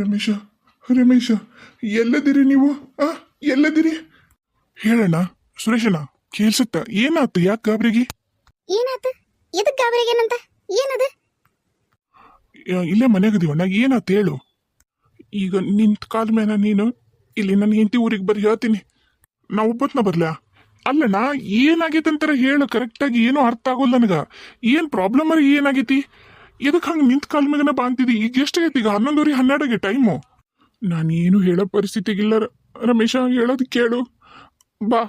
ರಮೇಶ ರಮೇಶ ಎಲ್ಲದಿರಿ ನೀವು? ಆ ಎಲ್ಲದಿರಿ? ಹೇಳಣ್ಣ ಸುರೇಶಣ್ಣ ಕೇಳ್ಸತ್ತ ಏನಾತು ಯಾಕೆ ಗಾಬರಿಗೆ? ಏನಾತ? ಇದಕ್ಕೆ ಗಾಬರಿಗೆ ಏನಂತ? ಏನದು? ಇಲ್ಲೇ ಮನೆಗದೀವಣ್ಣ ಏನಾತ ಹೇಳು. ಈಗ ನಿಂತ ಕಾಲ ಮೇಲೆ ನೀನು ಇಲ್ಲಿ ನನ್ನ ಹೆಂಡತಿ ಊರಿಗೆ ಬರ್ರಿ ಹೇಳ್ತೀನಿ. ನಾ ಒಬ್ಬತ್ನ ಬರ್ಲಾ? ಅಲ್ಲಣ್ಣ ಏನಾಗೈತೆ ಅಂತಾರ ಹೇಳು ಕರೆಕ್ಟಾಗಿ ಏನೂ ಅರ್ಥ ಆಗೋಲ್ಲ ನನಗೆ. ಏನು ಪ್ರಾಬ್ಲಮ್ ಅರಿ ಏನಾಗೈತಿ? ಎದಕ್ ಹಂಗೆ ನಿಂತ ಕಾಲ ಮೇಲೆ ಬಾಂತಿದಿ ಈಗ ಎಷ್ಟಾಗೈತಿ ಈಗ? ಹನ್ನೊಂದುವರೆ ಹನ್ನೆರಡಾಗೆ ಟೈಮು. ನಾನೇನು ಹೇಳೋ ಪರಿಸ್ಥಿತಿಗಿಲ್ಲ ರಮೇಶ, ಹೇಳೋದು ಕೇಳು. ಬಾ,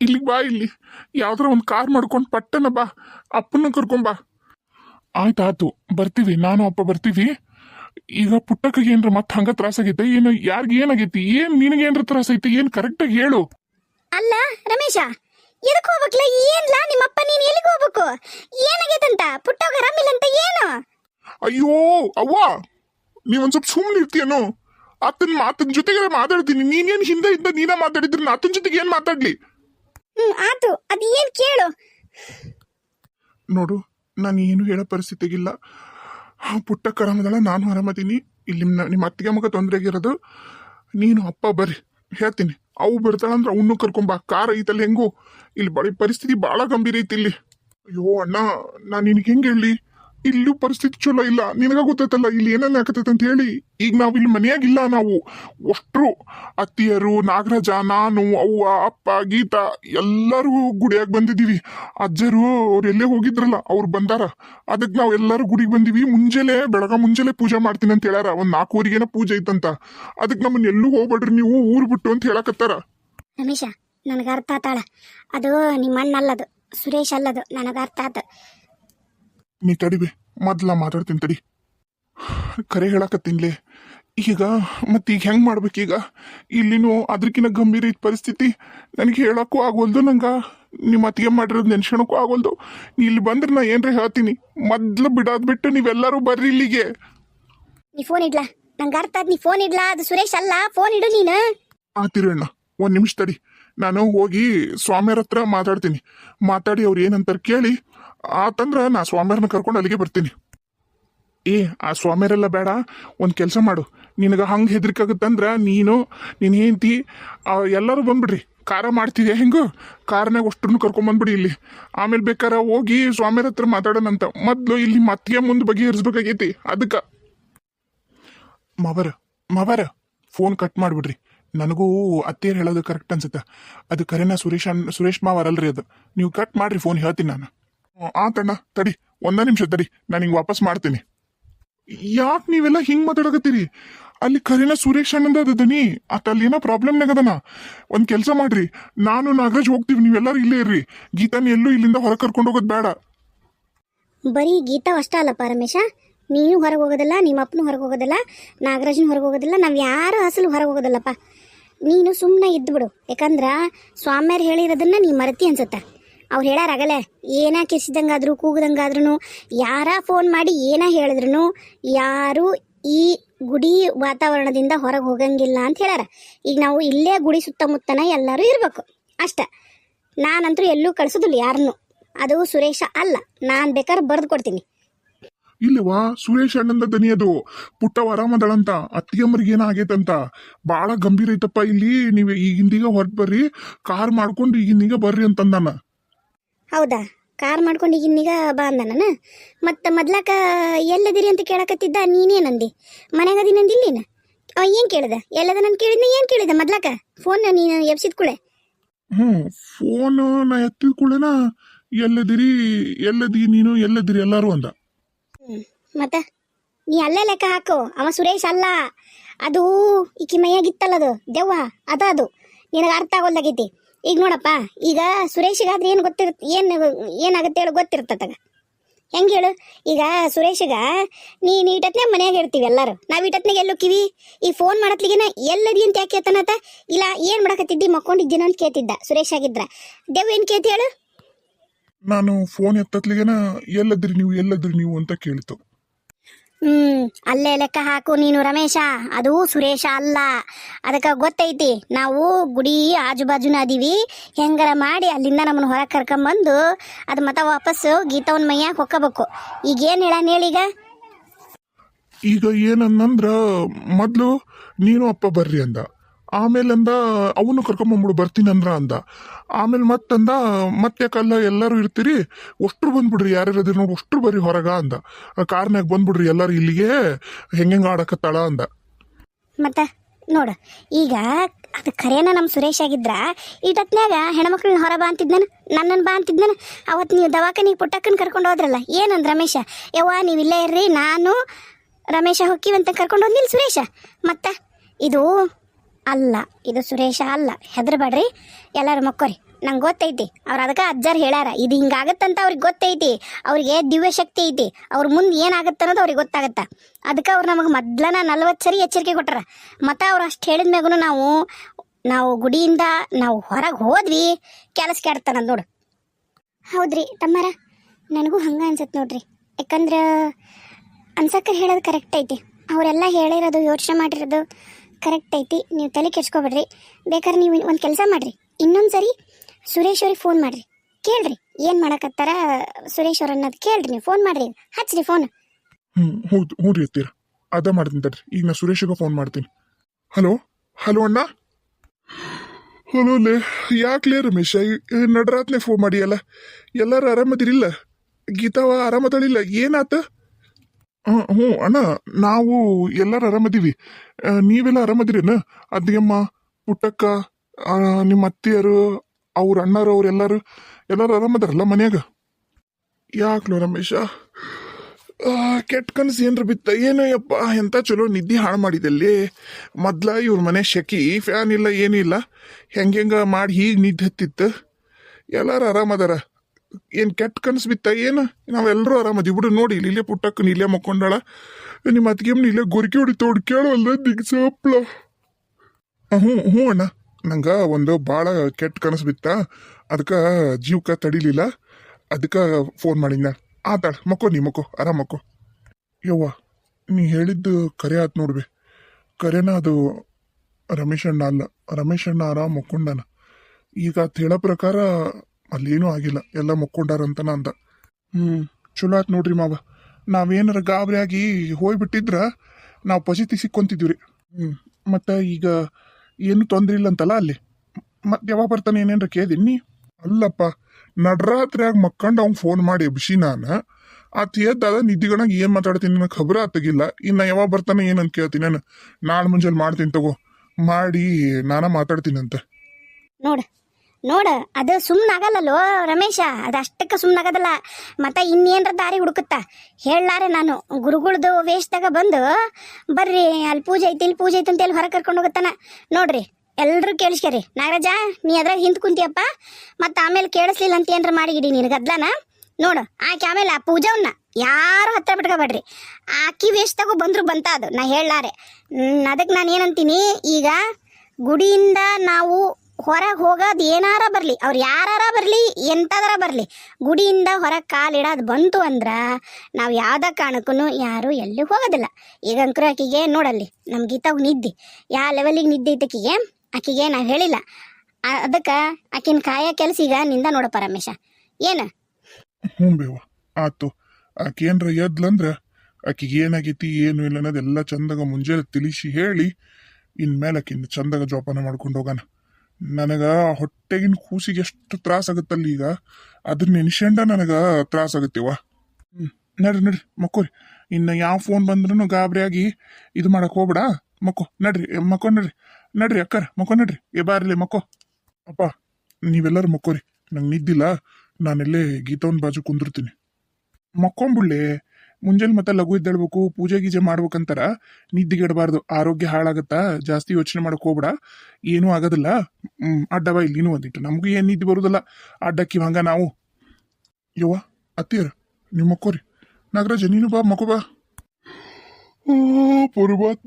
ಇಲ್ಲಿಗೆ ಬಾ ಇಲ್ಲಿ. ಯಾವ್ದಾರ ಒಂದು ಕಾರ್ ಮಾಡ್ಕೊಂಡು ಪಟ್ಟನ ಬಾ. ಅಪ್ಪನ ಕರ್ಕೊಂಬಾ ಆಯ್ತು ಬರ್ತೀವಿ. ನಾನು ಅಪ್ಪ ಬರ್ತೀವಿ. ಈಗ ಪುಟ್ಟಕ್ಕಗೆ ಏನ್ರ ಮತ್ತೆ ಹಂಗ ತ್ರಾಸಾಗೈತೆ ಏನು, ಯಾರಿಗೆ ಏನಾಗೈತಿ? ಏನ್ ನಿನಗೆ ಏನ್ರ ತ್ರಾಸ ಐತಿ? ಏನ್ ಕರೆಕ್ಟಾಗಿ ಹೇಳು. ಅಲ್ಲ, ರಮೇಶ, ಎದಕ್ ಹೋಗ್ಬೇಕಲ್ಲ ಏನ್ಲ? ನಿಮ್ಮಪ್ಪ, ನೀನ್ ಎಲ್ಲಿಗೆ ಹೋಗ್ಬೇಕು? ಏನಾಗೈತಂತ? ಪುಟ್ಟೋಗ ಆರಾಮಿಲ್ಲ ಅಂತ ಏನು? ಅಯ್ಯೋ ಅವ್ವ ನೀವೊಂದ್ ಸ್ವಲ್ಪ ಸುಮ್ಮನೆ ಇರ್ತೀಯನು ಆತನ ಮಾತನ ಜೊತೆಗೆ ಮಾತಾಡ್ತೀನಿ. ನೀನೇನ್ ಹಿಂದೆ ಇದ್ದ ನೀನ ಮಾತಾಡಿದ್ರೆ ಆತನ ಜೊತೆಗೆ ಏನ್ ಮಾತಾಡ್ಲಿ? ಹ್ಮ್ ಆತು ಅದ್ ಏನ್ ಕೇಳು? ನೋಡು ನಾನು ಏನು ಹೇಳೋ ಪರಿಸ್ಥಿತಿಗಿಲ್ಲ. ಆ ಪುಟ್ಟ ಕರಾಮದಳ ನಾನು ಆರಾಮದೀನಿ. ಇಲ್ಲಿ ನಿಮ್ಮ ಅತ್ತಿಗೆ ಮಗ ತೊಂದರೆ ಆಗಿರೋದು ನೀನು ಅಪ್ಪ ಬರ್ರಿ ಹೇಳ್ತೀನಿ. ಅವು ಬರ್ತಾಳಂದ್ರೆ ಅವನ್ನೂ ಕರ್ಕೊಂಬಾ. ಕಾರ್ ಐತಲ್ಲ ಹೆಂಗು? ಇಲ್ಲಿ ಬಳಿ ಪರಿಸ್ಥಿತಿ ಭಾಳ ಗಂಭೀರ ಐತಿ ಇಲ್ಲಿ. ಅಯ್ಯೋ ಅಣ್ಣ ನಾನು ನಿನಗೆ ಹೆಂಗೆ ಹೇಳಿ ಇಲ್ಲೂ ಪರಿಸ್ಥಿತಿ ಚಲೋ ಇಲ್ಲ. ನಿನಗ ಗೊತ್ತೈತಲ್ಲ, ಇಲ್ಲಿ ಏನೇನು ಆಕತೈತೆ ಅಂತ ಹೇಳಿ? ಈಗ ನಾವು ಇಲ್ಲಿ ಮನೆಯಾಗಿಲ್ಲ ನಾವು. ಅಷ್ಟ್ರು ಅತ್ತಿಯರು, ನಾಗರಾಜ, ನಾನು, ಅವ್ವ, ಅಪ್ಪ, ಗೀತಾ ಎಲ್ಲರೂ ಗುಡಿಯಾಗ ಬಂದಿದ್ದೀವಿ. ಅಜ್ಜರು ಅವ್ರು ಎಲ್ಲೇ ಹೋಗಿದ್ರಲ್ಲ, ಅವ್ರು ಬಂದಾರ. ಅದಕ್ಕೆ ನಾವು ಎಲ್ಲರೂ ಗುಡಿಗೆ ಬಂದೀವಿ. ಮುಂಜಾನೆ, ಬೆಳಗ ಮುಂಜಾನೆ ಪೂಜೆ ಮಾಡ್ತೀನಿ ಅಂತ ಹೇಳ್ಯಾರ. ಒಂದ್ ನಾಲ್ಕೂವರೆಗೇನ ಪೂಜೆ ಐತಂತ. ಅದಕ್ಕೆ ನಮ್ಮನ್ನ ಎಲ್ಲೂ ಹೋಗ್ಬೇಡ್ರಿ, ನೀವು ಊರು ಬಿಟ್ಟು ಅಂತ ಹೇಳಕತ್ತಾರ. ರಮೇಶ ನನಗೆ ಅರ್ಥ ಆತಾಳ ಅದು ನಿಮ್ಮ ಅಣ್ಣ ಅಲ್ಲದು, ಸುರೇಶ್ ಅಲ್ಲದು ನನಗೆ ಅರ್ಥ ಆತ ನೀ ತಡಿಬಿ ಮೊದ್ಲ ಮಾತಾಡ್ತೀನಿ ತಡಿ. ಕರೆ ಹೇಳಕತ್ತೀನ್ಲೆ ಈಗ ಮತ್ತೆ ಈಗ ಹೆಂಗ್ ಮಾಡ್ಬೇಕೀಗ ಇಲ್ಲಿನೂ ಅದಕ್ಕಿಂತ ಗಂಭೀರ ಇದ್ದ ಪರಿಸ್ಥಿತಿ ನನಗೆ ಹೇಳಕ್ಕೂ ಆಗೋಲ್ದು ನಂಗ. ನಿಮ್ಮ ಅತ್ತಿಗೆ ಮಾಡಿರೋದು ನೆನ್ಸ್ಕೊಳಕ್ಕೂ ಆಗೋಲ್ದು. ನೀ ಇಲ್ಲಿ ಬಂದ್ರೆ ನಾ ಏನ್ರ ಹೇಳ್ತೀನಿ. ಮೊದ್ಲು ಬಿಡೋದು ಬಿಟ್ಟು ನೀವೆಲ್ಲರೂ ಬರ್ರಿ ಇಲ್ಲಿಗೆ. ನೀ ಫೋನ್ ಇಡ್ಲಾ? ನಂಗೆ ಅರ್ಥ ಆದ್ ನೀ ಫೋನ್ ಇಡ್ಲಾ? ಅದು ಸುರೇಶ್ ಅಲ್ಲ ಫೋನ್ ಇಡು ನೀನು. ಆತಿರಣ್ಣ ಒಂದ್ ನಿಮಿಷ ತಡಿ. ನಾನು ಹೋಗಿ ಸ್ವಾಮಿಯರ ಹತ್ರ ಮಾತಾಡ್ತೀನಿ. ಮಾತಾಡಿ ಅವ್ರು ಏನಂತಾರೆ ಕೇಳಿ. ಆತಂದ್ರ ನಾ ಸ್ವಾಮಿಯರನ್ನ ಕರ್ಕೊಂಡು ಅಲ್ಲಿಗೆ ಬರ್ತೀನಿ. ಏ, ಆ ಸ್ವಾಮಿಯರೆಲ್ಲ ಬೇಡ, ಒಂದು ಕೆಲಸ ಮಾಡು. ನಿನಗೆ ಹಂಗೆ ಹೆದರಿಕಾಗುತ್ತಂದ್ರೆ ನೀನು ನಿನ್ನ ಹೆಂಡತಿ ಎಲ್ಲರೂ ಬಂದ್ಬಿಡ್ರಿ. ಕಾರ ಮಾಡ್ತಿದ್ಯಾ ಹೆಂಗು? ಕಾರ್ನಾಗ ಅಷ್ಟ್ರನ್ನು ಕರ್ಕೊಂಬಂದ್ಬಿಡಿ ಇಲ್ಲಿ. ಆಮೇಲೆ ಬೇಕಾರ ಹೋಗಿ ಸ್ವಾಮಿಯರ ಹತ್ರ ಮಾತಾಡೋಣಂತ. ಮೊದಲು ಇಲ್ಲಿ ಮತ್ತೆ ಮುಂದೆ ಬಗೆಹರಿಸ್ಬೇಕಾಗೈತಿ ಅದಕ್ಕೆ ಮವರ ಮವರ ಫೋನ್ ಕಟ್ ಮಾಡಿಬಿಡ್ರಿ. ನನಗೂ ಅತ್ತೇರು ಹೇಳೋದು ಕರೆಕ್ಟ್ ಅನ್ಸುತ್ತೆ. ಅದು ಕರೆನ ಸುರೇಶ್ ಸುರೇಶ್ ಮಾವರಲ್ರಿ ಅದು. ನೀವು ಕಟ್ ಮಾಡ್ರಿ ಫೋನ್ ಹೇಳ್ತೀನಿ ನಾನು. ಆತಣ್ಣ ತಡಿ, ಒಂದ ನಿಮಿಷ ತಡಿ, ನಾನು ಹಿಂಗೆ ವಾಪಸ್ ಮಾಡ್ತೀನಿ. ಯಾಕೆ ನೀವೆಲ್ಲ ಹಿಂಗೆ ಮಾತಾಡಕತ್ತೀರಿ? ಅಲ್ಲಿ ಕರಿನ ಸುರೇಶ್ ಅಣ್ಣಂದ ಅದನಿ ಅಲ್ಲಿ ಏನೋ ಪ್ರಾಬ್ಲಮ್ನಾಗ ಅದನ. ಒಂದು ಕೆಲಸ ಮಾಡ್ರಿ, ನಾನು ನಾಗರಾಜ್ ಹೋಗ್ತೀವಿ, ನೀವೆಲ್ಲರೂ ಇಲ್ಲೇ ಇರ್ರಿ. ಗೀತಾನ ಎಲ್ಲೂ ಇಲ್ಲಿಂದ ಹೊರಗೆ ಕರ್ಕೊಂಡು ಹೋಗೋದು ಬೇಡ. ಬರೀ ಗೀತಾ ಅಷ್ಟ ಅಲ್ಲಪ್ಪ ರಮೇಶ. ನೀನು ಹೊರಗೆ ಹೋಗೋದಿಲ್ಲ, ನಿಮ್ಮ ಹೊರಗೆ ಹೋಗೋದಿಲ್ಲ, ನಾಗರಾಜನ ಹೊರಗೆ ಹೋಗೋದಿಲ್ಲ, ನಾವು ಯಾರು ಅಸಲು ಹೊರಗೆ ಹೋಗೋದಿಲ್ಲಪ್ಪ. ನೀನು ಸುಮ್ಮನೆ ಇದ್ದು ಬಿಡು ಯಾಕಂದ್ರೆ ಸ್ವಾಮ್ಯಾರು ಹೇಳಿರೋದನ್ನ ನೀ ಮರತಿ ಅನ್ಸುತ್ತೆ. ಅವ್ರು ಹೇಳಾರಾಗಲ್ಲ ಏನ ಕಿಸಿದಂಗಾದ್ರು ಕೂಗದಂಗಾದ್ರೂ ಯಾರ ಫೋನ್ ಮಾಡಿ ಏನ ಹೇಳಿದ್ರು ಯಾರು ಈ ಗುಡಿ ವಾತಾವರಣದಿಂದ ಹೊರಗೆ ಹೋಗಂಗಿಲ್ಲ ಅಂತ ಹೇಳ್ಯಾರ. ಈಗ ನಾವು ಇಲ್ಲೇ ಗುಡಿ ಸುತ್ತಮುತ್ತನ ಎಲ್ಲರೂ ಇರಬೇಕು. ಅಷ್ಟ. ನಾನಂತೂ ಎಲ್ಲೂ ಕಳ್ಸೋದಿಲ್ಲ ಯಾರನ್ನು ಅದು ಸುರೇಶ ಅಲ್ಲ. ನಾನು ಬೇಕಾದ್ರೆ ಬರೆದು ಕೊಡ್ತೀನಿ. ಇಲ್ಲವಾ ಸುರೇಶ್ ಅಣ್ಣಂದ ದನಿಯದು ಪುಟ್ಟವ ಆರಾಮದಳಂತ ಅತ್ತಿಗೆಮ್ಮರಿಗೆ ಏನಾಗೈತಂತ ಬಾಳ ಗಂಭೀರ ಐತಪ್ಪ ಇಲ್ಲಿ. ನೀವು ಈಗಿಂದೀಗ ಹೊರಟ್ ಬರ್ರಿ. ಕಾರ್ ಮಾಡ್ಕೊಂಡು ಈಗಿಂದೀಗ ಬರ್ರಿ ಅಂತಂದಾನ. ಹೌದಾ? ಕಾರ್ ಮಾಡ್ಕೊಂಡು ಈಗ ಇನ್ನೀಗ ಬಾ ಅಂದ ನಾನು. ಮತ್ತು ಮೊದ್ಲಾಕ ಎಲ್ಲದಿರಿ ಅಂತ ಕೇಳಕತ್ತಿದ್ದ ನೀನೇನಂದಿ ಮನೆಗೆ ಇಲ್ಲೇನ? ಅವ ಏನು ಕೇಳಿದ? ಎಲ್ಲದ ನಾನು ಕೇಳಿದ್ನ ಏನು ಕೇಳಿದ ಮೊದ್ಲಾಕ? ಫೋನ್ ನೀನು ಎಬ್ಸಿದ ಕೂಳೆ ಹ್ಮ್ ಫೋನ್ ನಾ ಎತ್ತಿದ ಕೂಳೆನ ಎಲ್ಲದಿರಿ ಎಲ್ಲದಿ ನೀನು ಎಲ್ಲದಿರಿ ಎಲ್ಲಾರು ಅಂದ. ಮತ್ತ? ನೀ ಅಲ್ಲೇ ಲೆಕ್ಕ ಹಾಕು. ಅವ ಸುರೇಶ್ ಅಲ್ಲ. ಅದು ಈಕಿ ಮೈಯಾಗಿತ್ತಲ್ಲ ಅದು? ದೆವ್ವ? ಅದ ಅದು. ನಿನಗೆ ಅರ್ಥ ಆಗೋಲ್ದಾಗೈತಿ. ಈಗ ನೋಡಪ್ಪ, ಈಗ ಸುರೇಶಿಗಾದ್ರೆ ಏನು ಗೊತ್ತಿರುತ್ತೆ ಏನು ಏನಾಗುತ್ತೆ ಹೇಳು ಗೊತ್ತಿರ್ತತಗ ಹೆಂಗೆ ಹೇಳು? ಈಗ ಸುರೇಶಿಗ ನೀ ನೀಟತ್ನೆ ಮನೆಯಾಗ ಇರ್ತೀವಿ ಎಲ್ಲರೂ. ನಾವು ಇಟತ್ನಾಗ ಎಲ್ಲೋಕ್ಕಿವಿ ಈ ಫೋನ್ ಮಾಡತ್ಲಿಗೆನ ಎಲ್ಲದಿ ಅಂತ ಯಾಕೆ ಕೇಳ್ತಾನತ ಇಲ್ಲ, ಏನು ಮಾಡಕತ್ತಿದ್ದಿ? ಮಕ್ಕೊಂಡಿದ್ದೀನೋ ಅಂತ ಕೇಳ್ತಿದ್ದ ಸುರೇಶ್ ಆಗಿದ್ರ. ದೇವ್ ಏನು ಕೇಳ್ತಿ ಹೇಳು? ನಾನು ಫೋನ್ ಎತ್ತತ್ಲಿಗೆನ ಎಲ್ಲದ್ರಿ ನೀವು ಎಲ್ಲದ್ರಿ ನೀವು ಅಂತ ಕೇಳಿತು. ಹ್ಮ್, ಅಲ್ಲೇ ಲೆಕ್ಕ ಹಾಕು ನೀನು ರಮೇಶ. ಅದು ಸುರೇಶ ಅಲ್ಲ. ಅದಕ್ಕೆ ಗೊತ್ತೈತಿ, ನಾವು ಗುಡಿ ಆಜು ಬಾಜುನ ಅದೀವಿ. ಹೆಂಗಾರ ಮಾಡಿ ಅಲ್ಲಿಂದ ನಮ್ಮನ್ನ ಹೊರಗೆ ಕರ್ಕೊಂಬಂದು ಅದು ಮತ್ತೆ ವಾಪಸ್ಸು ಗೀತವನ್ ಮೈಯಾಗ ಹೊಕ್ಕಬೇಕು. ಈಗ ಏನು ಹೇಳ ಹೇಳೀಗ ಈಗ? ಏನಂದ್ರ ಮೊದ್ಲು ನೀನು ಅಪ್ಪ ಬರ್ರಿ ಅಂದ. ಆಮೇಲೆ ಅಂದ ಅವನು ಕರ್ಕೊಂಬಂದ್ಬಿಡು ಬರ್ತೀನಿ ಅಂದ್ರ ಅಂದ. ಆಮೇಲೆ ಮತ್ತಂದ, ಮತ್ತೆ ಕಲ್ಲ, ಎಲ್ಲರೂ ಇರ್ತೀರಿ, ಅಷ್ಟ್ರು ಬಂದ್ಬಿಡ್ರಿ, ಯಾರ್ಯಾರು ಅದಿರಿ ನೋಡಿ, ಅಷ್ಟ್ರು ಬರ್ರಿ ಹೊರಗ ಅಂದ. ಕಾರ್ನಾಗ ಬಂದ್ಬಿಡ್ರಿ, ಎಲ್ಲರೂ ಇಲ್ಲಿಗೆ ಹೆಂಗೆಂಗ ಆಡಕತ್ತಾಳ ಅಂದ. ಮತ್ತೆ ನೋಡು, ಈಗ ಅದು ಖರೇನ ನಮ್ಮ ಸುರೇಶ್ ಆಗಿದ್ರ ಈಟತ್ನ್ಯಾಗ ಹೆಣ್ಮಕ್ಳನ್ನ ಹೊರ ಬಾ ಅಂತಿದ್ನನ ನನ್ನನ್ನು ಬಾ ಅಂತಿದ್ನನ. ಅವತ್ತು ನೀವು ದವಾಖಾನಿಗೆ ಪುಟ್ಟಕ್ಕನ ಕರ್ಕೊಂಡು ಹೋದ್ರಲ್ಲ, ಏನಂದ್ ರಮೇಶ? ಯವ್ವ, ನೀವು ಇಲ್ಲೇ ಇರ್ರಿ, ನಾನು ರಮೇಶ ಹೊಕ್ಕಿವಂತ ಕರ್ಕೊಂಡು ಹೋದ್ನಿಲ್ಲ ಸುರೇಶ? ಮತ್ತೆ, ಇದು ಅಲ್ಲ, ಇದು ಸುರೇಶ ಅಲ್ಲ. ಹೆದರ್ಬೇಡ್ರಿ. ಎಲ್ಲರೂ ಮಕ್ಕೋರಿ. ನಂಗೆ ಗೊತ್ತೈತಿ. ಅವ್ರು ಅದಕ್ಕೆ ಅಜ್ಜಾರ್ ಹೇಳ್ಯಾರ, ಇದು ಹಿಂಗಾಗತ್ತಂತ ಅವ್ರಿಗೆ ಗೊತ್ತೈತಿ. ಅವ್ರಿಗೆ ದಿವ್ಯ ಶಕ್ತಿ ಐತಿ. ಅವ್ರ ಮುಂದೆ ಏನಾಗತ್ತೆ ಅನ್ನೋದು ಅವ್ರಿಗೆ ಗೊತ್ತಾಗತ್ತೆ. ಅದಕ್ಕೆ ಅವ್ರು ನಮಗೆ ಮೊದ್ಲನ ನಲ್ವತ್ತು ಸರಿ ಎಚ್ಚರಿಕೆ ಕೊಟ್ಟಾರ ಮತ್ತು ಅವ್ರು ಅಷ್ಟು ಹೇಳಿದ ಮ್ಯಾಗೂ ನಾವು ನಾವು ಗುಡಿಯಿಂದ ನಾವು ಹೊರಗೆ ಹೋದ್ವಿ. ಕೆಲಸ ಕೆಡ್ತಾನ ನೋಡು. ಹೌದ್ರಿ ತಮ್ಮಾರ. ನನಗೂ ಹಂಗೆ ಅನ್ಸತ್ತೆ ನೋಡ್ರಿ. ಯಾಕಂದ್ರೆ ಅನ್ಸಕ್ಕೆ ಹೇಳೋದು ಕರೆಕ್ಟ್ ಐತಿ. ಅವರೆಲ್ಲ ಹೇಳಿರೋದು, ಯೋಚನೆ ಮಾಡಿರೋದು ಕರೆಕ್ಟ್ ಐತಿ, ನೀವು ತಲೆ ಕೆಡ್ಸ್ಕೊಬೇಡ್ರಿ. ಬೇಕಾದ್ರೆ ನೀವು ಒಂದು ಕೆಲಸ ಮಾಡಿರಿ. ಇನ್ನೊಂದು ಸರಿ ಸುರೇಶ್ ಅವ್ರಿಗೆ ಫೋನ್ ಮಾಡಿರಿ. ಕೇಳ್ರಿ, ಏನು ಮಾಡಕತ್ತಾರ ಸುರೇಶ್ ಅವ್ರ ಅನ್ನೋದು ಕೇಳ್ರಿ ನೀವು. ಫೋನ್ ಮಾಡಿರಿ ಹಚ್ಚಿರಿ ಫೋನ್ ಹ್ಞೂ ಹೌದು ಹ್ಞೂ ರೀ ಅತ್ತೀರ. ಅದ ಮಾಡ್ತೀನಿ ತಡ್ರಿ. ಈಗ ನಾ ಸುರೇಶಿಗೆ ಫೋನ್ ಮಾಡ್ತೀನಿ. ಹಲೋ ಹಲೋ ಅಣ್ಣ? ಹಲೋ ಲೇ. ಯಾಕೆ ರಮೇಶ? ನಡರಾತ್ನೆ ಫೋನ್ ಮಾಡಿ ಅಲ್ಲ ಎಲ್ಲರೂ ಆರಾಮದಿರಿಲ್ಲ? ಗೀತಾವ ಆರಾಮದಳಿಲ್ಲ? ಏನಾತ? ಹ್ಞೂ ಅಣ್ಣ, ನಾವು ಎಲ್ಲರೂ ಆರಾಮದೀವಿ. ನೀವೆಲ್ಲ ಆರಾಮದಿರೇನ? ಅದ್ಯಮ್ಮ, ಪುಟ್ಟಕ್ಕ ನಿಮ್ಮ ಅತ್ತಿಯರು, ಅವ್ರ ಅಣ್ಣರು ಅವ್ರೆಲ್ಲರೂ ಎಲ್ಲರೂ ಆರಾಮದಾರಲ್ಲ ಮನ್ಯಾಗ? ಯಾಕ್ಲೋ ರಮೇಶ? ಕೆಟ್ಟ ಕನಸು ಏನ್ರ ಬಿತ್ತ? ಏನು ಯಪ್ಪ, ಎಂತ ಚಲೋ ನಿದ್ದೆ ಹಾಳು ಮಾಡಿದಲ್ಲಿ? ಮೊದ್ಲ ಇವ್ರ ಮನೆ ಶಕಿ, ಫ್ಯಾನ್ ಇಲ್ಲ ಏನಿಲ್ಲ ಹೆಂಗೆ ಮಾಡಿ ಹೀಗೆ ನಿದ್ದೆ ಹತ್ತಿತ್ತು. ಎಲ್ಲಾರು ಆರಾಮದಾರ. ಏನು ಕೆಟ್ಟ ಕನಸು ಬಿತ್ತ? ಏನು? ನಾವೆಲ್ಲರೂ ಆರಾಮದಿ ಬಿಡು, ನೋಡಿ ಇಲ್ಲಿ ಪುಟ್ಟಕ್ಕನ, ಇಲ್ಲೇ ಮಕ್ಕೊಂಡಾಳ. ನಿಮ್ಮ ಅತ್ತಿಗೆಮ್ನ ಇಲ್ಲೇ ಗೊರಕೆ ಅಲ್ಲ ಕೇಳೋಲ್ಲ, ದಿಗ್ಸಪ್ಲ. ಹ್ಞೂ ಹ್ಞೂ ಅಣ್ಣ. ನಂಗೆ ಒಂದು ಭಾಳ ಕೆಟ್ಟ ಕನಸು ಬಿತ್ತ. ಅದಕ್ಕೆ ಜೀವಕ್ಕೆ ತಡಿಲಿಲ್ಲ. ಅದಕ್ಕೆ ಫೋನ್ ಮಾಡಿದ್ನ. ಆತಾಳ, ಮಕ್ಕೋ, ನೀ ಮಕ್ಕೋ, ಆರಾಮ ಮಕ್ಕೋ. ಯವ್ವ, ನೀ ಹೇಳಿದ್ದು ಕರೆ ಆತು ನೋಡ್ಬೆ. ಕರೆನ ಅದು ರಮೇಶ್ ಅಣ್ಣ ಅಲ್ಲ. ರಮೇಶ್ ಅಣ್ಣ ಆರಾಮ ಮಕ್ಕೊಂಡಾನ. ಈಗ ಹೇಳೋ ಪ್ರಕಾರ ಅಲ್ಲೇನೂ ಆಗಿಲ್ಲ. ಎಲ್ಲ ಮಕ್ಕೊಂಡಾರಂತನ ಅಂದ. ಹ್ಞೂ ಚಲೋ ಆಯ್ತು ನೋಡ್ರಿ ಮಾವ. ನಾವೇನಾರ ಗಾಬರಿ ಆಗಿ ಹೋಗ್ಬಿಟ್ಟಿದ್ರ ನಾವು ಪಸಿತಿ ಸಿಕ್ಕೊಂತಿದ್ವಿ ರೀ. ಹ್ಞೂ ಮತ್ತು ಈಗ ಏನು ತೊಂದ್ರೆ ಇಲ್ಲ ಅಂತಲ್ಲ ಅಲ್ಲಿ? ಮತ್ತೆ ಯಾವಾಗ ಬರ್ತಾನೆ ಏನೇನ್ರ ಕೇಳಿದಿನಿ ಅಲ್ಲಪ್ಪ ನಡ್ರಾತ್ರಿಯಾಗ ಮಕ್ಕಂಡು ಅವ್ನು ಫೋನ್ ಮಾಡಿ ಎಬ್ಸಿ ನಾನು ಆತ ಎದ್ದಾದ ನಿದ್ದಿಗಣಾಗ ಏನು ಮಾತಾಡ್ತೀನಿ ನನಗೆ ಖಬರ ಆತಗಿಲ್ಲ. ಇನ್ನು ಯಾವಾಗ ಬರ್ತಾನೆ ಏನಂತ ಕೇಳ್ತೀನಿ ನಾನು. ನಾಳೆ ಮುಂಜಾನೆ ಮಾಡ್ತೀನಿ ತಗೋ. ಮಾಡಿ ನಾನ ಮಾತಾಡ್ತೀನಿ ಅಂತ ನೋಡು ನೋಡು, ಅದು ಸುಮ್ಮನಾಗಲ್ಲಲ್ಲೋ ರಮೇಶ? ಅದು ಅಷ್ಟಕ್ಕೆ ಸುಮ್ಮನಾಗದಲ್ಲ ಮತ್ತೆ ಇನ್ನೇನ್ರ ದಾರಿ ಹುಡುಕುತ್ತ? ಹೇಳಲಾರೆ ನಾನು. ಗುರುಗಳದು ವೇಷದಾಗ ಬಂದು, ಬರ್ರಿ, ಅಲ್ಲಿ ಪೂಜೆ ಐತಿ, ಇಲ್ಲಿ ಪೂಜೆ ಐತಿ ಅಂತೇಳಿ ಹೊರಗೆ ಕರ್ಕೊಂಡು ಹೋಗುತ್ತಾನ. ನೋಡ್ರಿ ಎಲ್ಲರೂ ಕೇಳಿಸ್ಕೇರಿ. ನಾಗರಾಜ, ನೀ ಅದ್ರಾಗ ಹಿಂದೆ ಕುಂತಿಯಪ್ಪ, ಮತ್ತೆ ಆಮೇಲೆ ಕೇಳಿಸ್ಲಿಲ್ಲ ಅಂತ ಏನಾರ ಮಾಡಿಗಿಡಿ ನಿನ್ ಗದ್ಲಾನ? ನೋಡು, ಆಕೆ ಆಮೇಲೆ ಆ ಪೂಜವನ್ನ ಯಾರು ಹತ್ತಿರ ಬಿಟ್ಕೋಬೇಡ್ರಿ. ಆಕಿ ವೇಷದಾಗೂ ಬಂದ್ರು ಬಂತ ಅದು, ನಾ ಹೇಳಾರೆ ಅದಕ್ಕೆ ನಾನು ಏನಂತೀನಿ ಈಗ ಗುಡಿಯಿಂದ ನಾವು ಹೊರಗೆ ಹೋಗೋದು ಏನಾರ ಬರಲಿ, ಅವ್ರು ಯಾರಾರ ಬರಲಿ, ಎಂಥದಾರ ಬರಲಿ, ಗುಡಿಯಿಂದ ಹೊರಗೆ ಕಾಲಿಡೋದು ಬಂತು ಅಂದ್ರೆ ನಾವು ಯಾವುದೇ ಕಾರಣಕ್ಕೂ ಯಾರು ಎಲ್ಲಿ ಹೋಗೋದಿಲ್ಲ. ಈಗ ಅಂಕರು ಆಕಿಗೆ ನೋಡಲ್ಲಿ ನಮ್ಮ ಗೀತಾವ್ ನಿದ್ದೆ ಯಾವ ಲೆವೆಲಿಗೆ ನಿದ್ದೆ ಆಕಿಗೆ? ಆಕಿಗೆ ನಾವು ಹೇಳಿಲ್ಲ. ಅದಕ್ಕೆ ಆಕಿನ ಕಾಯ ಕೆಲಸ ಈಗ ನಿಂದ ನೋಡಪ್ಪ ರಮೇಶ. ಏನು? ಹ್ಞೂ ಬೇವ, ಆತು. ಆಕೆ ಏನ್ರ ಎದ್ಲಂದ್ರೆ ಆಕಿಗೆ ಏನಾಗೈತಿ, ಏನು ಇಲ್ಲ ಅನ್ನೋದೆಲ್ಲ ಚಂದಾಗ ಮುಂಜಾನೆ ತಿಳಿಸಿ ಹೇಳಿ, ಇನ್ಮೇಲೆ ಆಕಿನ ಚಂದಾಗ ಜೋಪಾನ ಮಾಡ್ಕೊಂಡು ಹೋಗೋಣ ನನಗ ಹೊಟ್ಟೆಗಿನ ಕೂಸಿಗೆ ಎಷ್ಟು ತ್ರಾಸ ಆಗುತ್ತಲ್ಲ ಈಗ? ಅದನ್ನ ನೆನ್ಸ್ಕೊಂಡ ನನಗ ತ್ರಾಸ ಹ್ಞೂ ನಡ್ರಿ ನಡ್ರಿ ಮಕ್ಕೋರಿ. ಇನ್ನು ಯಾವ ಫೋನ್ ಬಂದ್ರೂ ಗಾಬರಿಯಾಗಿ ಇದು ಮಾಡಕ್ಕೆ ಹೋಗ್ಬೇಡ. ಮಕ್ಕೋ ನಡ್ರಿ ಎ, ಮಕ್ಕೋ ನಡ್ರಿ. ನಡ್ರಿ ಅಕ್ಕರ್ ಮಕ್ಕೋ ನಡ್ರಿ. ಏ ಬಾರ್ಲಿ ಮಕ್ಕೋ. ಅಪ್ಪ ನೀವೆಲ್ಲರೂ ಮಕ್ಕೋರಿ. ನಂಗೆ ನಿದ್ದಿಲ್ಲ. ನಾನೆಲ್ಲೇ ಗೀತವನ್ ಬಾಜು ಕುಂದಿರ್ತೀನಿ ಮಕ್ಕೊಂಬುಳ್ಳೆ. ಮುಂಜಾನೆ ಮತ್ತೆ ಲಘು ಎದ್ದೇಳ್ಬೇಕು, ಪೂಜೆ ಗೀಜೆ ಮಾಡ್ಬೇಕಂತಾರ, ನಿದ್ದೆಗೆಡಬಾರ್ದು, ಆರೋಗ್ಯ ಹಾಳಾಗತ್ತಾ, ಜಾಸ್ತಿ ಯೋಚನೆ ಮಾಡಕ್ ಹೋಗ್ಬೇಡ. ಏನೂ ಆಗೋದಿಲ್ಲ. ಅಡ್ಡವ ಇಲ್ಲಿನೂ ಒಂದಿಟ್ಟು. ನಮಗೂ ಏನು ನಿದ್ದೆ ಬರುದಿಲ್ಲ. ಅಡ್ಡಕ್ಕಿ ಹಂಗ ನಾವು. ಯವ್ವ, ಅತ್ತಿಯರ, ನಿಮ್ಮ ಮಕ್ಕೋರಿ ನಾಗರಾಜ, ನೀನು ಬಾ, ಮಗು ಬಾ.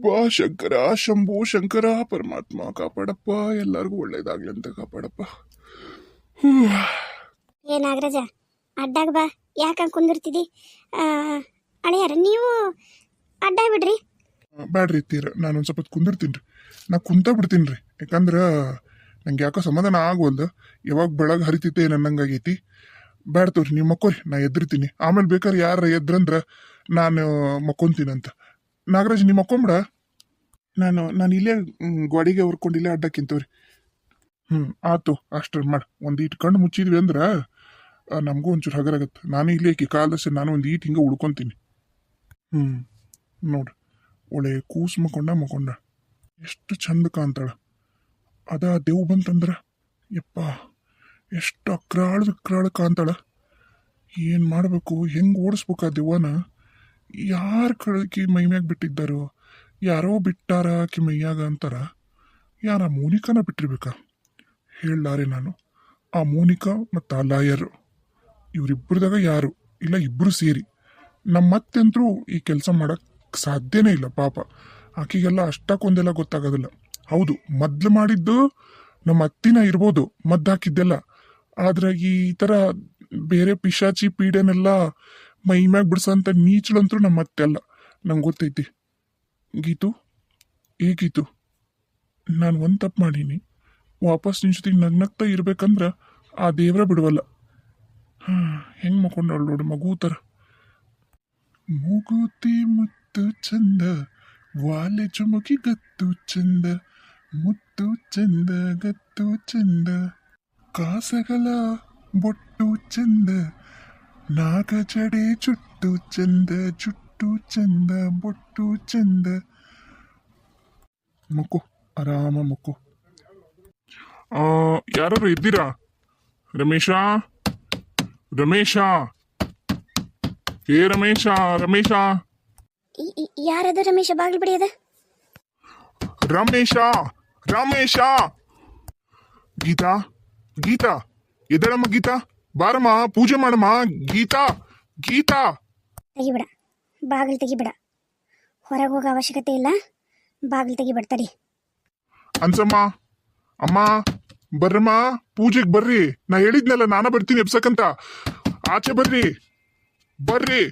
ಓ ಶಂಕರ, ಶಂಭು, ಶಂಕರ, ಪರಮಾತ್ಮ, ಕಾಪಾಡಪ್ಪ. ಎಲ್ಲರಿಗೂ ಒಳ್ಳೇದಾಗ್ಲಿ ಅಂತ ಕಾಪಾಡಪ್ಪ. ಏ, ನಾಗರಾಜ, ಅಡ್ಡಾಗ ಬಾ. ಯಾಕೆ ಕುಂದಿರ್ತಿದಿ? ಅಳಿಯಾರ ನೀವು ಅಡ್ಡ ಬಿಡ್ರಿ. ಬ್ಯಾಡ್ರಿ ತೀರ ನಾನು ಒಂದು ಸ್ವಲ್ಪ ಕುಂದಿರ್ತೀನಿ ರೀ. ನಾ ಕುಂತ ಬಿಡ್ತೀನಿ ರೀ. ಯಾಕಂದ್ರೆ ನಂಗೆ ಯಾಕೋ ಸಮಾಧಾನ ಆಗುವಲ್ದು ಯಾವಾಗ ಬೆಳಗ್ಗೆ ಹರಿತೈತೆ ನನ್ನಂಗಾಗೈತಿ ಬ್ಯಾಡ್ ತೋರಿ ನೀವು ಮಕ್ಕೋರಿ ನಾ ಎದ್ರಿತೀನಿ ಆಮೇಲೆ ಬೇಕಾದ್ರೆ ಯಾರ ಎದ್ರಂದ್ರೆ ನಾನು ಮಕ್ಕೊಂತೀನಂತ. ನಾಗರಾಜ್ ನೀವು ಮಕ್ಕೊಂಬಿಡ ನಾನು ನಾನು ಇಲ್ಲೇ ಗೋಡಿಗೆ ಹೊರ್ಕೊಂಡು ಇಲ್ಲೇ ಅಡ್ಡಕ್ಕಿಂತವ್ರಿ ಹ್ಞೂ ಆತು ಅಷ್ಟ್ರ ಮಾಡಿ. ಒಂದು ಈಟ್ ಕಣ್ಣು ಮುಚ್ಚಿದ್ವಿ ಅಂದ್ರೆ ನಮಗೂ ಒಂಚೂರು ಹಗರಾಗತ್ತೆ. ನಾನು ಇಲ್ಲೇ ಕಿ ಕಾಲದಷ್ಟೇ ನಾನು ಒಂದು ಈಟ್ ಹಿಂಗೆ ಉಳ್ಕೊಂತೀನಿ. ಹ್ಞೂ ನೋಡ್ರಿ ಒಳ್ಳೆ ಕೂಸು ಮಕೊಂಡ ಮಕೊಂಡ. ಎಷ್ಟು ಚಂದ ಕಾಣ್ತಾಳೆ. ಅದ ದೇವ್ ಬಂತಂದ್ರೆ, ಯಪ್ಪ, ಎಷ್ಟು ಅಕ್ರಾಳ ಅಕ್ರಾಳ ಕಾಣ್ತಾಳೆ. ಏನು ಮಾಡಬೇಕು, ಹೆಂಗೆ ಓಡಿಸ್ಬೇಕು ಆ ದೆವ್ವನ? ಯಾರು ಕಳಕಿ ಮೈ ಮ್ಯಾಗ ಬಿಟ್ಟಿದ್ದಾರೋ, ಯಾರೋ ಬಿಟ್ಟಾರ ಆಕಿ ಮೈಯಾಗ ಅಂತಾರ. ಯಾರ ಮೋನಿಕಾನ ಬಿಟ್ಟಿರ್ಬೇಕಾ? ಹೇಳಲಾರೆ ನಾನು. ಆ ಮೋನಿಕಾ ಮತ್ತು ಆ ಲಾಯರು. ಇವರಿಬ್ಬರದಾಗ ಯಾರು, ಇಲ್ಲ ಇಬ್ಬರು ಸೇರಿ. ನಮ್ಮ ಮತ್ತೆಂದ್ರೂ ಈ ಕೆಲಸ ಮಾಡಕ್ ಸಾಧ್ಯನೇ ಇಲ್ಲ, ಪಾಪ. ಆಕಿಗೆಲ್ಲ ಅಷ್ಟಕ್ಕೊಂದೆಲ್ಲ ಗೊತ್ತಾಗೋದಿಲ್ಲ. ಹೌದು, ಮೊದ್ಲು ಮಾಡಿದ್ದು ನಮ್ಮ ಅತ್ತಿನ ಇರ್ಬೋದು, ಮದ್ದು ಹಾಕಿದ್ದೆಲ್ಲ. ಆದ್ರೆ ಈ ತರ ಬೇರೆ ಪಿಶಾಚಿ ಪೀಡೆನೆಲ್ಲ ಮೈ ಮ್ಯಾಗ ಬಿಡ್ಸಂತ ನೀಚಳಂತರೂ ನಮ್ಮ ಅತ್ತೆ ಅಲ್ಲ. ನಂಗೆ ಗೊತ್ತೈತಿ. ಗೀತು? ಏ ಗೀತು, ನಾನು ಒಂದು ತಪ್ಪು ಮಾಡೀನಿ. ವಾಪಸ್ ನಿನ್ ಜೊತೆಗೆ ನಗ್ನಗ್ತಾ ಇರ್ಬೇಕಂದ್ರೆ ಆ ದೇವ್ರ ಬಿಡುವಲ್ಲ. ಹಾಂ, ಹೆಂಗ್ ಮಕ್ಕೊಂಡಳು ನೋಡಿ, ಮಗು ಥರ ಮೂಗುತಿ ಮುತ್ತು ಚಂದ, ವಾಲೆ ಚುಮುಕಿ ಗತ್ತು ಚಂದ, ಮುತ್ತು ಚಂದ, ಗತ್ತು ಚಂದ. ಕಾಸಗಳ ಬೊಟ್ಟು ಚಂದ, ನಾಗ ಜಡೆ ಚುಟ್ಟು ಚಂದ ಜುಟ್ಟು ಚಂದ, ಬೊಟ್ಟು ಚಂದ. ಮುಕು ಆರಾಮ ಮುಕು ಯಾರು ಇದ್ದೀರಾ? ರಮೇಶ? ರಮೇಶ? ಏ ರಮೇಶ ರಮೇಶ. ಯಾರದ ರಮೇಶ? ಬಾಗಿಲು ಬಿಡಿಯದ ರಮೇಶ ರಮೇಶ. ಗೀತಾ ಗೀತಾ. ಎದಳಮ್ಮ ಗೀತಾ? ಬಾರಮ್ಮ ಪೂಜೆ ಮಾಡಮ್ಮ. ಗೀತಾ ಗೀತಾ. ತೆಗಿಬಿಡ. ಬಾಗಿಲು ತೆಗಿಬಿಡ. ಹೊರಗೆ ಹೋಗೋ ಅವಶ್ಯಕತೆ ಇಲ್ಲ. ಬಾಗಿಲು ತೆಗಿಬಿಡ್ತಡಿ ಅನ್ಸಮ್ಮ ಅಮ್ಮ ಬರ್ರಮ್ಮ ಪೂಜೆಗೆ ಬರ್ರಿ. ನಾ ಹೇಳಿದ್ನಲ್ಲ ನಾನು ಬರ್ತೀನಿ ಎಬ್ಸಕ್ಕಂತ. ಆಚೆ ಬರ್ರಿ. ಬರ್ರಿ